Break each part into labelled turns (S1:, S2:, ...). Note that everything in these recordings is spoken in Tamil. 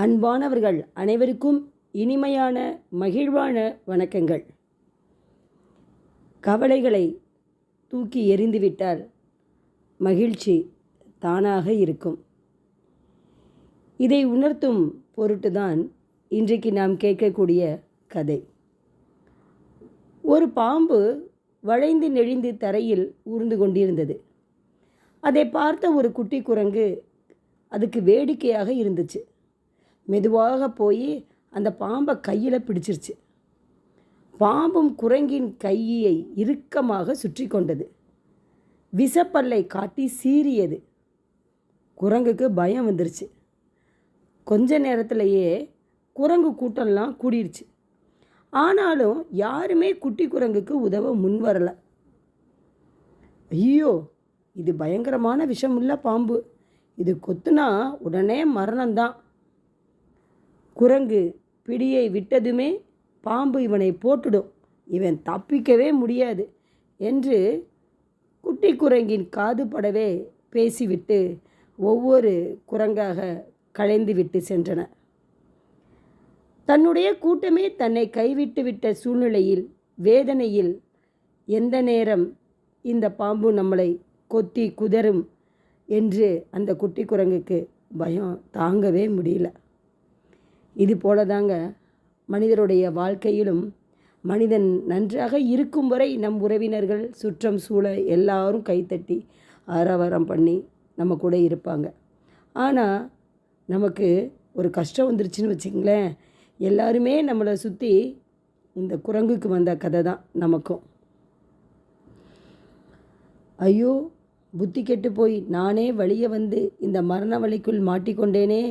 S1: அன்பானவர்கள் அனைவருக்கும் இனிமையான மகிழ்வான வணக்கங்கள். கவலைகளை தூக்கி எறிந்துவிட்டால் மகிழ்ச்சி தானாக இருக்கும். இதை உணர்த்தும் பொருட்டுதான் இன்றைக்கு நாம் கேட்கக்கூடிய கதை. ஒரு பாம்பு வளைந்து நெழிந்து தரையில் ஊர்ந்து கொண்டிருந்தது. அதை பார்த்த ஒரு குட்டி குரங்கு அதுக்கு வேடிக்கையாக இருந்துச்சு. மெதுவாக போய் அந்த பாம்பை கையில் பிடிச்சிருச்சு. பாம்பும் குரங்கின் கையை இறுக்கமாக சுற்றி கொண்டது. விஷப்பல்லை காட்டி சீறியது. குரங்குக்கு பயம் வந்துருச்சு. கொஞ்ச நேரத்திலேயே குரங்கு கூட்டம்லாம் கூடிருச்சு. ஆனாலும் யாருமே குட்டி குரங்குக்கு உதவ முன் வரலை. ஐயோ இது பயங்கரமான விஷமுள்ள பாம்பு. இது கொத்துனா உடனே மரணம்தான். குரங்கு பிடியை விட்டதுமே பாம்பு இவனை போட்டுடும். இவன் தப்பிக்கவே முடியாது என்று குட்டி குரங்கின் காது படவே பேசிவிட்டு ஒவ்வொரு குரங்காக களைந்து விட்டு சென்றன. தன்னுடைய கூட்டமே தன்னை கைவிட்டு விட்ட சூழ்நிலையில் வேதனையில் எந்த நேரம் இந்த பாம்பு நம்மளை கொத்தி குதறும் என்று அந்த குட்டி குரங்குக்கு பயம் தாங்கவே முடியல. இது போல தாங்க மனிதருடைய வாழ்க்கையிலும் மனிதன் நன்றாக இருக்கும் வரை நம் உறவினர்கள் சுற்றம் சூழ எல்லாரும் கைத்தட்டி ஆரவாரம் பண்ணி நம்ம கூட இருப்பாங்க. ஆனால் நமக்கு ஒரு கஷ்டம் வந்துருச்சுன்னு வச்சுங்களேன் எல்லாருமே நம்மளை சுற்றி இந்த குரங்குக்கு வந்த கதை தான் நமக்கும். ஐயோ புத்தி கெட்டு போய் நானே வழியே வந்து இந்த மரண வழிக்குள் மாட்டிக்கொண்டேனே.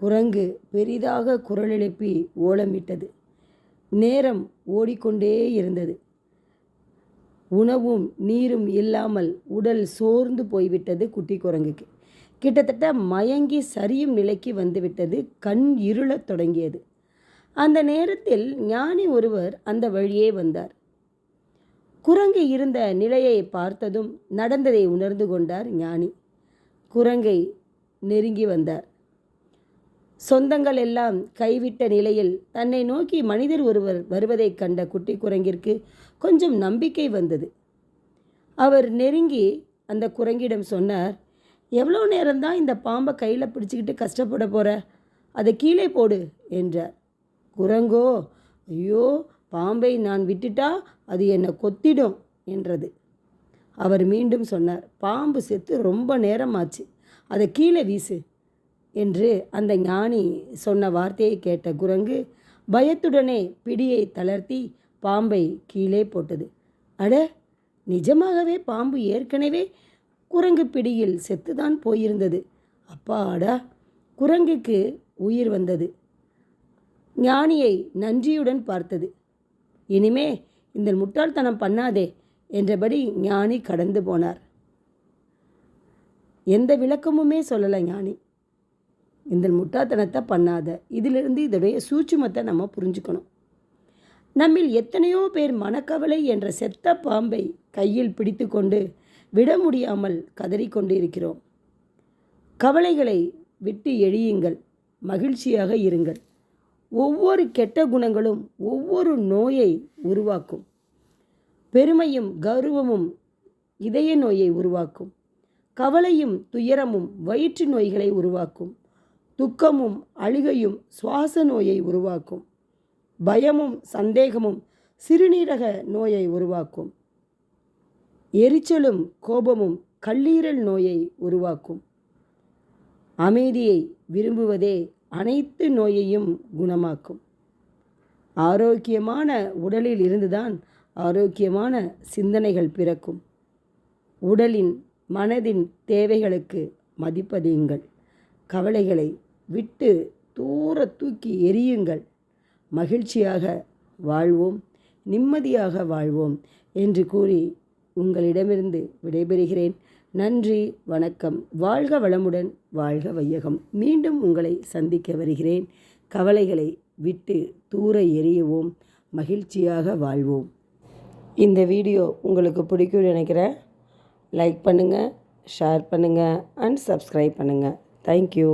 S1: குரங்கு பெரிதாக குரலெழுப்பி ஓலமிட்டது. நேரம் ஓடிக்கொண்டே இருந்தது. உணவும் நீரும் இல்லாமல் உடல் சோர்ந்து போய்விட்டது குட்டி குரங்குக்கு. கிட்டத்தட்ட மயங்கி சரியும் நிலைக்கு வந்துவிட்டது கண் இருளத் தொடங்கியது. அந்த நேரத்தில் ஞானி ஒருவர் அந்த வழியே வந்தார். குரங்கு இருந்த நிலையை பார்த்ததும் நடந்ததை உணர்ந்து கொண்டார் ஞானி. குரங்கை நெருங்கி வந்தார். சொந்தங்கள் எல்லாம் கைவிட்ட நிலையில் தன்னை நோக்கி மனிதர் ஒருவர் வருவதைக் கண்ட குட்டி குரங்கிற்கு கொஞ்சம் நம்பிக்கை வந்தது. அவர் நெருங்கி அந்த குரங்கிடம் சொன்னார் எவ்வளோ நேரம்தான் இந்த பாம்பை கையில் பிடிச்சிக்கிட்டு கஷ்டப்பட போகிற அதை கீழே போடு என்றார். குரங்கோ ஐயோ பாம்பை நான் விட்டுட்டா அது என்னை கொத்திடும் என்றது. அவர் மீண்டும் சொன்னார் பாம்பு செத்து ரொம்ப நேரமாச்சு அதை கீழே வீசு என்று அந்த ஞானி சொன்ன வார்த்தையை கேட்ட குரங்கு பயத்துடனே பிடியை தளர்த்தி பாம்பை கீழே போட்டது. அட நிஜமாகவே பாம்பு ஏற்கனவே குரங்கு பிடியில் செத்துதான் போயிருந்தது. அப்பாடா குரங்குக்கு உயிர் வந்தது. ஞானியை நன்றியுடன் பார்த்தது. இனிமே இந்த முட்டாள்தனம் பண்ணாதே என்றபடி ஞானி கடந்து போனார். எந்த விளக்கமுமே சொல்லலை ஞானி. இந்த முட்டாத்தனத்தை பண்ணாத. இதிலிருந்து இதோடைய சூட்சுமத்தை நம்ம புரிஞ்சுக்கணும். நம்மில் எத்தனையோ பேர் மனக்கவலை என்ற செத்த பாம்பை கையில் பிடித்து கொண்டு விட முடியாமல் கதறிக்கொண்டு இருக்கிறோம் கவலைகளை விட்டு எழியுங்கள். மகிழ்ச்சியாக இருங்கள். ஒவ்வொரு கெட்ட குணங்களும் ஒவ்வொரு நோயை உருவாக்கும். பெருமையும் கௌரவமும் இதய நோயை உருவாக்கும். கவலையும் துயரமும் வயிற்று நோய்களை உருவாக்கும். துக்கமும் அழுகையும் சுவாச நோயை உருவாக்கும். பயமும் சந்தேகமும் சிறுநீரக நோயை உருவாக்கும். எரிச்சலும் கோபமும் கல்லீரல் நோயை உருவாக்கும். அமைதியை விரும்புவதே அனைத்து நோயையும் குணமாக்கும். ஆரோக்கியமான உடலில் இருந்துதான் ஆரோக்கியமான சிந்தனைகள் பிறக்கும். உடலின் மனதின் தேவைகளுக்கு மதிப்பதியுங்கள். கவலைகளை விட்டு தூர தூக்கி எரியுங்கள் மகிழ்ச்சியாக வாழ்வோம் நிம்மதியாக வாழ்வோம் என்று கூறி உங்களிடமிருந்து விடைபெறுகிறேன். நன்றி வணக்கம். வாழ்க வளமுடன் வாழ்க வையகம். மீண்டும் உங்களை சந்திக்க வருகிறேன். கவலைகளை விட்டு தூர எரியவும் மகிழ்ச்சியாக வாழ்வோம். இந்த வீடியோ உங்களுக்கு பிடிக்கும்னு நினைக்கிறேன். லைக் பண்ணுங்கள் ஷேர் பண்ணுங்கள் அண்ட் சப்ஸ்கிரைப் பண்ணுங்கள் தேங்க்யூ.